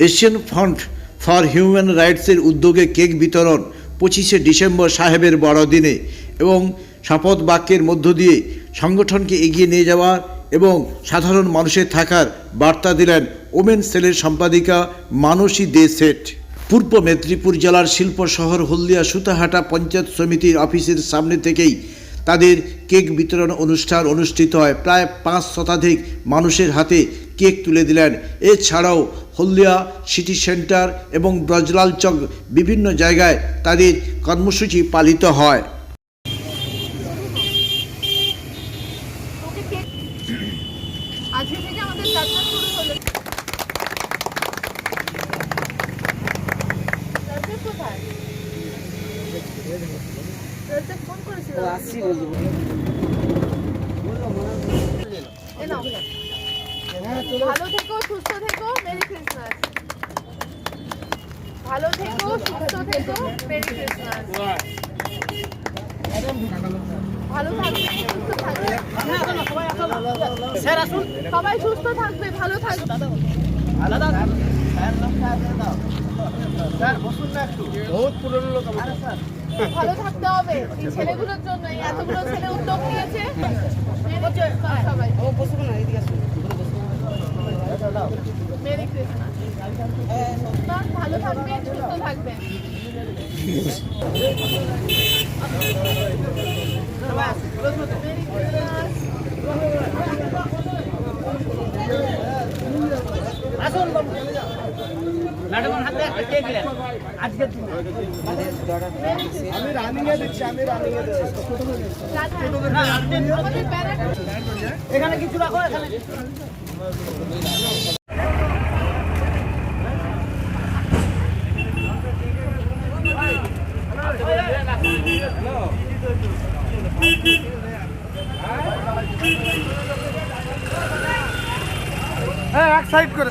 Asian front for human রাইটসের উদ্যোগে cake বিতরণ পঁচিশে ডিসেম্বর সাহেবের বড়দিনে এবং শপথ বাক্যের মধ্য দিয়ে সংগঠনকে এগিয়ে নিয়ে যাওয়ার এবং সাধারণ মানুষের থাকার বার্তা দিলেন ওমেন সেলের সম্পাদিকা মানসী দে সেট পূর্ব মেদিনীপুর জেলার শিল্প শহর হলদিয়া সুতাহাটা পঞ্চায়েত সমিতির অফিসের সামনে থেকেই তাদের কেক বিতরণ অনুষ্ঠান অনুষ্ঠিত হয়। প্রায় পাঁচ শতাধিক মানুষের হাতে কেক তুলে দিলেন। এছাড়াও হলদিয়া সিটি সেন্টার এবং ব্রজলাল চক বিভিন্ন জায়গায় তাদের কর্মসূচি পালিত হয় ওকে কেক আজকে থেকে আমাদের যাত্রা শুরু হলো রাজেশ কোথায়? রাজেশ ফোন করেছিল? নাও। ভালো থেকো সুস্থ থেকো মেরি ক্রিসমাস। ভালো থেকো সুস্থ থেকো মেরি ক্রিসমাস। ভালো থাকবে সুস্থ থাকবে। সবাই সুস্থ থাকবে ভালো থাকবে। ভালো থাকতে হবে। এই ছেলেগুলোর জন্য এতগুলো ছেলে উদ্যোগ নিয়েছে। মেরি ক্রিসমাস সবাই। মেরি ভালো থাকবেন সুস্থ থাকবেন মেরি আমি রানিংয়ে দিচ্ছি আমি রানিংয়ে দিচ্ছি এখানে কিছু রাখো এখানে। হ্যাঁ এক সাইড করে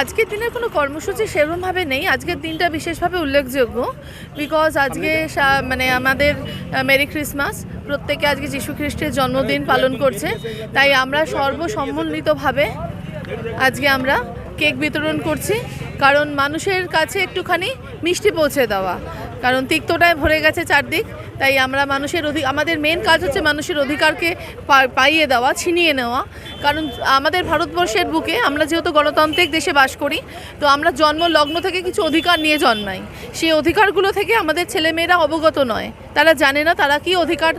আজকের দিনের কোনো কর্মসূচি সেরকমভাবে নেই। আজকের দিনটা বিশেষভাবে উল্লেখযোগ্য বিকজ আজকে মানে আমাদের মেরি ক্রিসমাস। প্রত্যেকে আজকে যীশু খ্রিস্টের জন্মদিন পালন করছে। তাই আমরা সর্বসম্মিলিতভাবে আজকে আমরা কেক বিতরণ করছি। কারণ মানুষের কাছে একটুখানি মিষ্টি পৌঁছে দেওয়া। কারণ তিক্তটায় ভরে গেছে চারদিক। তাই আমরা মানুষের অধিক আমাদের মেন কাজ হচ্ছে মানুষের অধিকারকে পাইয়ে দেওয়া, ছিনিয়ে নেওয়া। কারণ আমাদের ভারতবর্ষের বুকে আমরা যেহেতু গণতান্ত্রিক দেশে বাস করি, তো আমরা জন্ম লগ্ন থেকে কিছু অধিকার নিয়ে জন্মাই। সেই অধিকারগুলো থেকে আমাদের ছেলেমেয়েরা অবগত নয়। তারা জানে না তারা কি অধিকার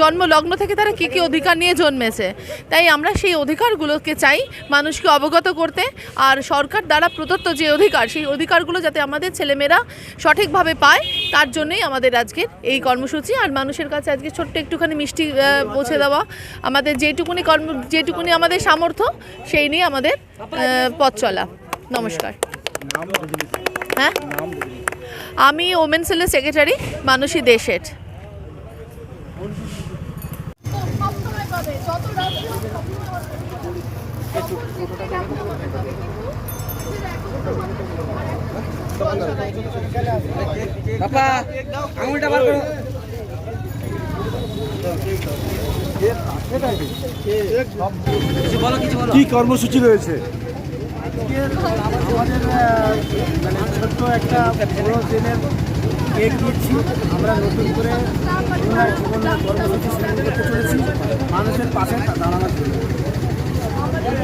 জন্ম লগ্ন থেকে তারা কি কি অধিকার নিয়ে জন্মেছে। তাই আমরা সেই অধিকারগুলোকে চাই মানুষকে অবগত করতে, আর সরকার দ্বারা প্রদত্ত যে অধিকার, সেই অধিকারগুলো যাতে আমাদের ছেলেমেয়েরা সঠিকভাবে পায়, তার জন্যই আমাদের আজকের এই কর্মসূচি। আর মানুষের কাছে আজকে ছোট্ট একটুখানি মিষ্টি পৌঁছে দেওয়া। আমাদের যেটুকুনি কর্ম, যেটুকুনি আমাদের সামর্থ্য, সেই নিয়ে আমাদের পথ চলা। নমস্কার। হ্যাঁ? আমি ওমেন সেলের সেক্রেটারি মানসী দেশের বাবা, আঙুলটা বার করো কিছু বলো কিছু বলো কি কর্মসূচি রয়েছে? আমাদের মানে ছোট্ট একটা বড় দিনের কেক দিচ্ছি আমরা নতুন করে পুনরায় জীবনের কর্মসূচি শুরু করতে চলেছি মানুষের পাশে দাঁড়ানোর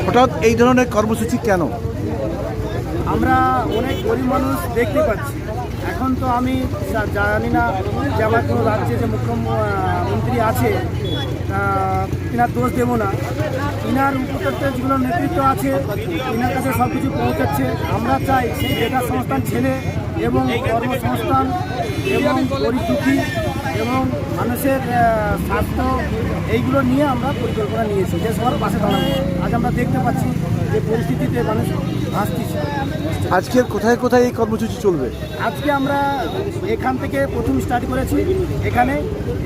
হঠাৎ এই ধরনের কর্মসূচি কেন? আমরা অনেক গরিব মানুষ দেখতে পাচ্ছি। এখন তো আমি জানি না যে আমার কোনো রাজ্যে যে মুখ্যমন্ত্রী আছে তিনার দোষ দেবো না। এনার উপত্যতে যেগুলো নেতৃত্ব আছে এনার কাছে সব কিছু পৌঁছাচ্ছে। আমরা চাই সেই বেকার সংস্থান ছেলে এবং কর্মসংস্থান এবং দুঃখী এবং মানুষের স্বাস্থ্য এইগুলো নিয়ে আমরা পরিকল্পনা নিয়েছি। যে সবার পাশে দাঁড়াবো আজ আমরা দেখতে পাচ্ছি যে পরিস্থিতিতে মানুষ ভাসতেছে। আজকের কোথায় কোথায় এই কর্মসূচি চলবে? আজকে আমরা এখান থেকে প্রথম স্টার্ট করেছি এখানে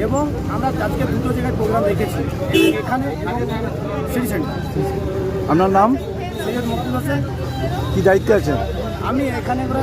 এবং আমরা আজকে দুটো জায়গায় প্রোগ্রাম রেখেছি। এখানে এবং সিটি সেন্টার আপনার নাম? সৈয়দ মকবুল হোসেন। কি দায়িত্বে আছেন? আমি এখানে করে